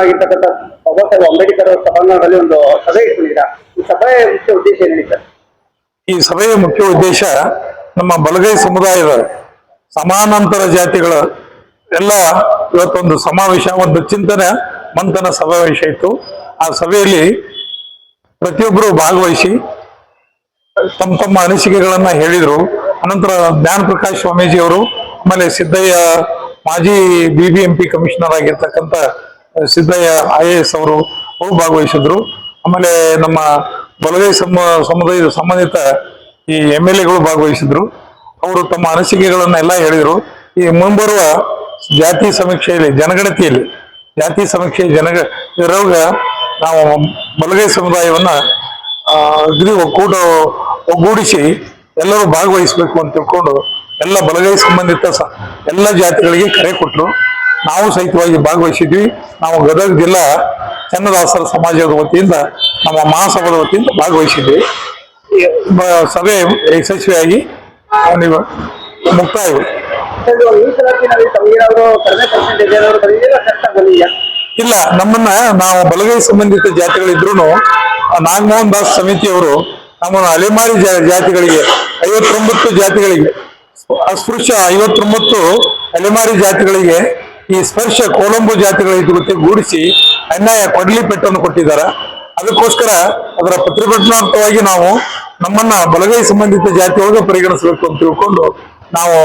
ಆಗಿರ್ತಕ್ಕಂಥ ಬಾಬಾ ಸಾಹೇಬ್ ಅಂಬೇಡ್ಕರ್ ಅವರ ಸಭಾಂಗಣದಲ್ಲಿ ಒಂದು ಸಭೆ ಇಟ್ಕೊಂಡಿದ್ದೀರಾ ಈ ಸಭೆಯ ಮುಖ್ಯ ಉದ್ದೇಶ ಏನಿದೆ ಸರ್? ಈ ಸಭೆಯ ಮುಖ್ಯ ಉದ್ದೇಶ ನಮ್ಮ ಬಲಗೈ ಸಮುದಾಯದ ಸಮಾನಾಂತರ ಜಾತಿಗಳ ಎಲ್ಲ ಇವತ್ತೊಂದು ಸಮಾವೇಶ, ಒಂದು ಚಿಂತನೆ, ಮಂಥನ ಸಮಾವೇಶ ಇತ್ತು. ಆ ಸಭೆಯಲ್ಲಿ ಪ್ರತಿಯೊಬ್ಬರು ಭಾಗವಹಿಸಿ ತಮ್ಮ ತಮ್ಮ ಅನಿಸಿಕೆಗಳನ್ನ ಹೇಳಿದ್ರು. ಅನಂತರ ಜ್ಞಾನ ಪ್ರಕಾಶ್ ಸ್ವಾಮೀಜಿ ಅವರು ಆಮೇಲೆ ಸಿದ್ದಯ್ಯ ಮಾಜಿ B B M P commissioner ಆಗಿರ್ತಕ್ಕಂಥ ಸಿದ್ದಯ್ಯ ಐ ಎ ಎಸ್ ಅವರು ಅವರು ಭಾಗವಹಿಸಿದ್ರು. ಆಮೇಲೆ ನಮ್ಮ ಬಲಗೈ ಸಮ, ಸಮುದಾಯದ ಸಂಬಂಧಿತ ಈ ಎಂ ಎಲ್ ಎಗಳು ಭಾಗವಹಿಸಿದ್ರು. ಅವರು ತಮ್ಮ ಅನಿಸಿಕೆಗಳನ್ನೆಲ್ಲ ಹೇಳಿದರು. ಈ ಮುಂಬರುವ ಜಾತಿ ಸಮೀಕ್ಷೆಯಲ್ಲಿ, ಜನಗಣತಿಯಲ್ಲಿ, ಜಾತಿ ಸಮೀಕ್ಷೆ, ಜನಗ ಇದರೊಳಗೆ ನಾವು ಬಲಗೈ ಸಮುದಾಯವನ್ನ ಇದು ಒಕ್ಕೂಟ ಒಗ್ಗೂಡಿಸಿ ಎಲ್ಲರೂ ಭಾಗವಹಿಸಬೇಕು ಅಂತ ತಿಳ್ಕೊಂಡು ಎಲ್ಲ ಬಲಗೈ ಸಂಬಂಧಿತ ಎಲ್ಲ ಜಾತಿಗಳಿಗೆ ಕರೆ ಕೊಟ್ಟರು ನಾವು ಸಹಿತವಾಗಿ ಭಾಗವಹಿಸಿದ್ವಿ ನಾವು ಗದಗ ಜಿಲ್ಲಾ ಚನ್ನದಾಸರ ಸಮಾಜದ ವತಿಯಿಂದ ನಮ್ಮ ಮಹಾಸಭಾದ ವತಿಯಿಂದ ಭಾಗವಹಿಸಿದ್ವಿ ಸಭೆ ಯಶಸ್ವಿಯಾಗಿ ಮುಕ್ತಾಯ ಇಲ್ಲ, ನಮ್ಮನ್ನ ನಾವು ಬಲಗೈ ಸಂಬಂಧಿತ ಜಾತಿಗಳಿದ್ರು ನಾಗಮೋಹನ್ ದಾಸ್ ಸಮಿತಿಯವರು ನಮ್ಮನ್ನು ಅಲೆಮಾರಿ ಜಾತಿಗಳಿಗೆ, ಐವತ್ತೊಂಬತ್ತು ಜಾತಿಗಳಿಗೆ, ಅಸ್ಪೃಶ್ಯ ಐವತ್ತೊಂಬತ್ತು ಅಲೆಮಾರಿ ಜಾತಿಗಳಿಗೆ ಈ ಸ್ಪರ್ಶ ಕೋಲಂಬು ಜಾತಿಗಳ ಜೊತೆ ಗೂಡಿಸಿ ಅನ್ಯಾಯ ಕೊಡಲಿ ಪೆಟ್ಟನ್ನು ಕೊಟ್ಟಿದ್ದಾರೆ. ಅದಕ್ಕೋಸ್ಕರ ಅದರ ಪ್ರತಿಭಟನಾರ್ಥವಾಗಿ ನಾವು ನಮ್ಮನ್ನ ಬಲಗೈ ಸಂಬಂಧಿತ ಜಾತಿಯೊಳಗೆ ಪರಿಗಣಿಸಬೇಕು ಅಂತ ತಿಳ್ಕೊಂಡು ನಾವು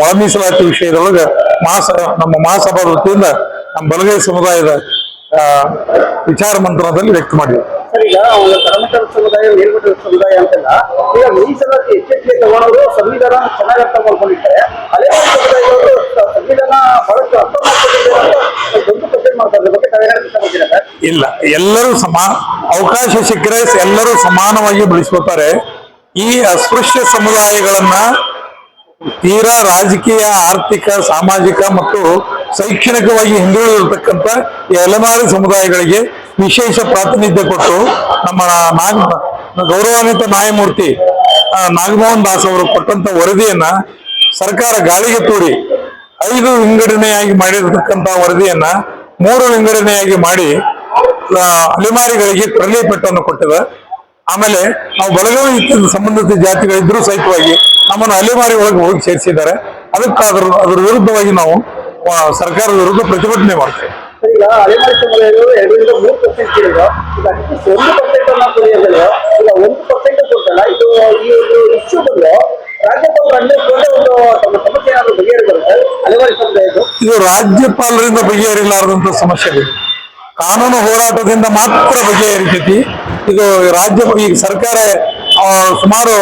ಒಳ ಮೀಸಲಾತಿ ವಿಷಯದೊಳಗೆ ಮಹಾಸ ನಮ್ಮ ಮಹಾಸಭಾ ವೃತ್ತಿಯಿಂದ ನಮ್ಮ ಬಲಗೈ ಸಮುದಾಯದ ವಿಚಾರ ಮಂಥನದಲ್ಲಿ ವ್ಯಕ್ತ ಈಗ ಒಂದು ಸಮುದಾಯ ಸಮುದಾಯ ಅಂತೆಲ್ಲ ಈಗ ಮೀಸಲಾತಿ ಸಂವಿಧಾನ ಚೆನ್ನಾಗಿ ಅರ್ಥ ಸಮುದಾಯದವರು ಸಂವಿಧಾನ ಬಹಳಷ್ಟು ಅರ್ಥ ಮಾಡ್ಕೊಂಡಿದ್ದಾರೆ ಇಲ್ಲ ಎಲ್ಲರೂ ಸಮ ಅವಕಾಶ ಸಿಕ್ಕರೆ ಎಲ್ಲರೂ ಸಮಾನವಾಗಿ ಬೆಳೆಸ್ಕೋತಾರೆ. ಈ ಅಸ್ಪೃಶ್ಯ ಸಮುದಾಯಗಳನ್ನ ತೀರಾ ರಾಜಕೀಯ, ಆರ್ಥಿಕ, ಸಾಮಾಜಿಕ ಮತ್ತು ಶೈಕ್ಷಣಿಕವಾಗಿ ಹಿಂದುಳಿದಿರತಕ್ಕಂಥ ಎಲೆಮಾರಿ ಸಮುದಾಯಗಳಿಗೆ ವಿಶೇಷ ಪ್ರಾತಿನಿಧ್ಯ ಕೊಟ್ಟು ನಮ್ಮ ನಾಗ, ಗೌರವಾನ್ವಿತ ನ್ಯಾಯಮೂರ್ತಿ ನಾಗಮೋಹನ್ ದಾಸ್ ಅವರು ಕೊಟ್ಟಂತ ವರದಿಯನ್ನ ಸರ್ಕಾರ ಗಾಳಿಗೆ ತೂರಿ ಐದು ವಿಂಗಡಣೆಯಾಗಿ ಮಾಡಿರತಕ್ಕಂತ ವರದಿಯನ್ನ ಮೂರು ವಿಂಗಡಣೆಯಾಗಿ ಮಾಡಿ ಅಲೆಮಾರಿಗಳಿಗೆ ಕರಲಿ ಪೆಟ್ಟನ್ನು ಕೊಟ್ಟಿದೆ. ಆಮೇಲೆ ನಾವು ಬಲಗೈ ಇತ್ಯಾದಿ ಸಂಬಂಧಿತ ಜಾತಿಗಳಿದ್ರೂ ಸಹಿತವಾಗಿ ನಮ್ಮನ್ನು ಅಲೆಮಾರಿ ಒಳಗೆ ಹೋಗಿ ಸೇರಿಸಿದ್ದಾರೆ. ಅದಕ್ಕಾದ್ರೂ ಅದ್ರ ವಿರುದ್ಧವಾಗಿ ನಾವು ಸರ್ಕಾರದ ವಿರುದ್ಧ ಪ್ರತಿಭಟನೆ ಮಾಡ್ತೇವೆ. ಈಗ ಅಲೆಮಾರಿ ಸಮುದಾಯದವರು ಎರಡರಿಂದ ಮೂರು ಪರ್ಸೆಂಟ್ ಕೇಳಿದ್ರು. ಈಗ ಅಟ್ಲೀಸ್ಟ್ ಒಂದು ಪರ್ಸೆಂಟ್ ಅನ್ನ ಕೊಡಿ ಅಂದ್ರೆ ಈಗ ಒಂದು ಪರ್ಸೆಂಟ್ ಕೊಟ್ಟಲ್ಲ ಇದು ಈ ಒಂದು ಇಶ್ಯೂ ಬಂದು ರಾಜ್ಯಪಾಲರು ಅಂಡರ್ಸ್ಕೊಂಡೆ ಒಂದು ತಮ್ಮ ಸಮಸ್ಯೆ ಏನಾದ್ರು ಬಗೆಹರಿ ಬರುತ್ತೆ. ಅಲೆಮಾರಿ ಸಮುದಾಯದ್ದು ಇದು. ರಾಜ್ಯಪಾಲರಿಂದ ಬಗೆಹರಿಲಾರದಂತ ಸಮಸ್ಯೆಗಳು ಕಾನೂನು ಹೋರಾಟದಿಂದ ಮಾತ್ರ ಬಗೆಹರಿತೈತಿ. ಇದು ರಾಜ್ಯ ಈಗ ಸರ್ಕಾರ ಸುಮಾರು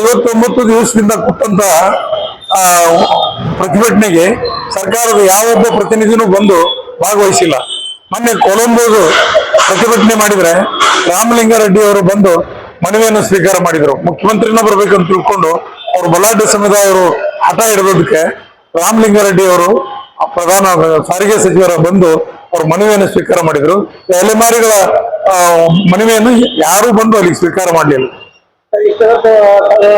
ಐವತ್ತೊಂಬತ್ತು ದಿವಸದಿಂದ ಕೊಟ್ಟಂತ ಪ್ರತಿಭಟನೆಗೆ ಸರ್ಕಾರದ ಯಾವೊಬ್ಬ ಪ್ರತಿನಿಧಿನೂ ಬಂದು ಭಾಗವಹಿಸಿಲ್ಲ. ಮೊನ್ನೆ ಕೊಲಂಬೋದು ಪ್ರತಿಭಟನೆ ಮಾಡಿದ್ರೆ ರಾಮಲಿಂಗಾರೆಡ್ಡಿ ಅವರು ಬಂದು ಮನವಿಯನ್ನು ಸ್ವೀಕಾರ ಮಾಡಿದ್ರು. ಮುಖ್ಯಮಂತ್ರಿನ ಬರ್ಬೇಕಂತ ತಿಳ್ಕೊಂಡು ಅವರು ಬಲಾಢ್ಯ ಅವರು ಹಠ ಹಿಡಿದೋದಕ್ಕೆ ರಾಮಲಿಂಗಾರೆಡ್ಡಿ ಅವರು ಪ್ರಧಾನ ಸಾರಿಗೆ ಸಚಿವರ ಬಂದು ಅವ್ರ ಮನವಿಯನ್ನು ಸ್ವೀಕಾರ ಮಾಡಿದ್ರು. ಎಲೆಮಾರಿಗಳ ಮನವಿಯನ್ನು ಯಾರು ಬಂದು ಅಲ್ಲಿಗೆ ಸ್ವೀಕಾರ ಮಾಡಲಿಲ್ಲ. ಇಷ್ಟು ಹೊತ್ತು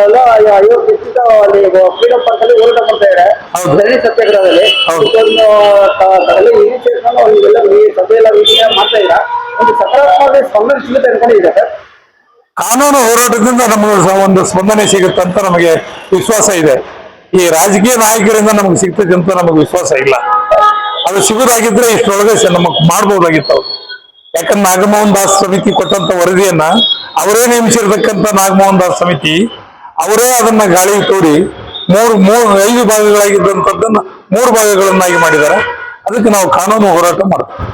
ಎಲ್ಲ ಐವತ್ತು ದಿವಸದಿಂದ ಅಲ್ಲಿ ಫ್ರೀಡಮ್ ಪಾರ್ಕ್ ಅಲ್ಲಿ ಹೋರಾಟ ಮಾಡ್ತಾ ಇದ್ದಾರೆ. ಧರಣಿ ಸತ್ಯಾಗ್ರಹದಲ್ಲಿ ಹೌದು. ಇದೊಂದು ಎಲ್ಲ ಇನಿಷಿಯೇಷನ್ ಈ ಸಭೆಯೆಲ್ಲ ಮೀಟಿಂಗ್ ಮಾಡ್ತಾ ಇದ್ದೀರಾ ಒಂದು ಸಕಾರಾತ್ಮಕ ಸ್ಪಂದನೆ ಸಿಗುತ್ತೆ ಅನ್ಕೊಂಡಿದ್ದೀರಾ ಸರ್ ಕಾನೂನು ಹೋರಾಟದಿಂದ ನಮಗೆ ಒಂದು ಸ್ಪಂದನೆ ಸಿಗುತ್ತೆ ಅಂತ ನಮಗೆ ವಿಶ್ವಾಸ ಇದೆ ಈ ರಾಜಕೀಯ ನಾಯಕರಿಂದ ನಮಗೆ ಸಿಗ್ತದೆ ಅಂತ ನಮಗೆ ವಿಶ್ವಾಸ ಇಲ್ಲ ಅದು ಸಿಗುದಾಗಿದ್ರೆ ಇಷ್ಟರೊಳಗೆ ನಮಗೆ ಮಾಡ್ಬೋದಾಗಿತ್ತು ಅವ್ರು. ಯಾಕಂದ್ರೆ ನಾಗಮೋಹನ್ ದಾಸ್ ಸಮಿತಿ ಕೊಟ್ಟಂತ ವರದಿಯನ್ನ ಅವರೇ ನೇಮಿಸಿರ್ತಕ್ಕಂಥ ನಾಗಮೋಹನ್ ದಾಸ್ ಸಮಿತಿ, ಅವರೇ ಅದನ್ನ ಗಾಳಿ ತೋರಿ ಮೂರು ಮೂರು, ಐದು ಭಾಗಗಳಾಗಿದ್ದಂಥದ್ದನ್ನ ಮೂರು ಭಾಗಗಳನ್ನಾಗಿ ಮಾಡಿದ್ದಾರೆ. ಅದಕ್ಕೆ ನಾವು ಕಾನೂನು ಹೋರಾಟ ಮಾಡ್ತೀವಿ.